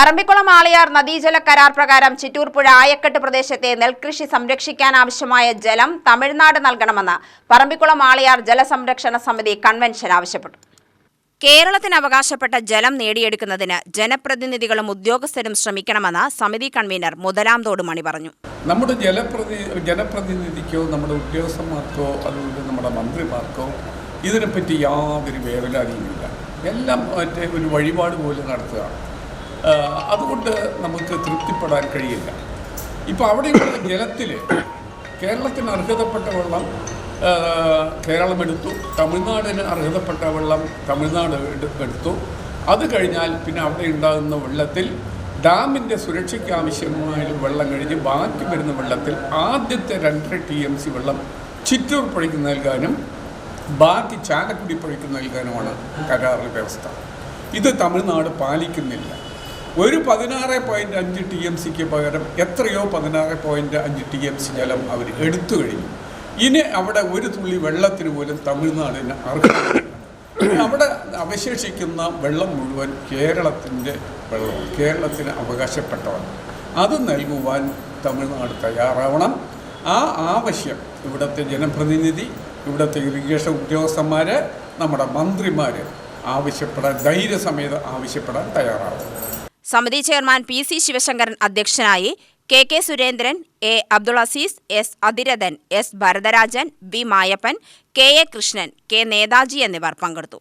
പറമ്പിക്കുളം ആളിയാർ നദീജല കരാർ പ്രകാരം ചിറ്റൂർ പുഴ ആയക്കെട്ട് പ്രദേശത്തെ നെൽകൃഷി സംരക്ഷിക്കാനാവശ്യമായ ജലം തമിഴ്നാട് നൽകണമെന്ന് പറമ്പിക്കുളം ആളിയാർ ജലസംരക്ഷണ സമിതി കൺവെൻഷൻ ആവശ്യപ്പെട്ടു. കേരളത്തിന് അവകാശപ്പെട്ട ജലം നേടിയെടുക്കുന്നതിന് ജനപ്രതിനിധികളും ഉദ്യോഗസ്ഥരും ശ്രമിക്കണമെന്ന് സമിതി കൺവീനർ മുതലാംതോട് മണി പറഞ്ഞു. നമ്മുടെ ജലപ്രതി ജനപ്രതിനിധിക്കോ നമ്മുടെ ഉദ്യോഗസ്ഥന്മാർക്കോ അതുപോലെ നമ്മുടെ മന്ത്രിമാർക്കോ ഇതിനെപ്പറ്റി യാതൊരു വേവലാതിയുമില്ല. എല്ലാം മറ്റേ ഒരു വഴിപാട് പോലെ നടത്തുകയാണ് അതുകൊണ്ട് നമുക്ക് തൃപ്തിപ്പെടാൻ കഴിയില്ല. ഇപ്പോൾ അവിടെയുള്ള ജലത്തിൽ കേരളത്തിന് അർഹതപ്പെട്ട വെള്ളം കേരളം എടുത്തു. തമിഴ്നാടിന് അർഹതപ്പെട്ട വെള്ളം തമിഴ്നാട് എടുത്തു. അത് കഴിഞ്ഞാൽ പിന്നെ അവിടെ ഉണ്ടാകുന്ന വെള്ളത്തിൽ ഡാമിന്റെ സുരക്ഷയ്ക്ക് ആവശ്യമായ വെള്ളം കഴിഞ്ഞ് ബാക്കി വരുന്ന വെള്ളത്തിൽ ആദ്യത്തെ രണ്ടര ടി എം സി വെള്ളം ചിറ്റൂർ പുഴയ്ക്ക് നൽകാനും ബാക്കി ചാലക്കുടി പുഴയ്ക്ക് നൽകാനുമാണ് കരാറിൽ വ്യവസ്ഥ. ഇത് തമിഴ്നാട് പാലിക്കുന്നില്ല. ഒരു പതിനാറ് പോയിന്റ് അഞ്ച് ടി എം സിക്ക് പകരം എത്രയോ പതിനാറ് പോയിന്റ് അഞ്ച് ടി എം സി ജലം അവർ എടുത്തു കഴിഞ്ഞു. ഇനി അവിടെ ഒരു തുള്ളി വെള്ളത്തിന് പോലും തമിഴ്നാടിന് അർഹതയില്ല. അവിടെ അവശേഷിക്കുന്ന വെള്ളം മുഴുവൻ കേരളത്തിന്റെ വെള്ളം കേരളത്തിന് അവകാശപ്പെട്ടതാണ് അത് നൽകുവാൻ തമിഴ്നാട് തയ്യാറാവണം. ആ ആവശ്യം ഇവിടുത്തെ ജനപ്രതിനിധി ഇവിടുത്തെ ഇറിഗേഷൻ ഉദ്യോഗസ്ഥന്മാർ നമ്മുടെ മന്ത്രിമാർ ആവശ്യപ്പെടാൻ ധൈര്യസമേതം ആവശ്യപ്പെടാൻ തയ്യാറാവും സമിതി ചെയർമാൻ പി സി ശിവശങ്കരൻ അധ്യക്ഷനായി K K Surendran A Abdul Azeez S Athiradhan S Bharatharajan V Mayappan K A Krishnan K Netaji എന്നിവർ പങ്കെടുത്തു.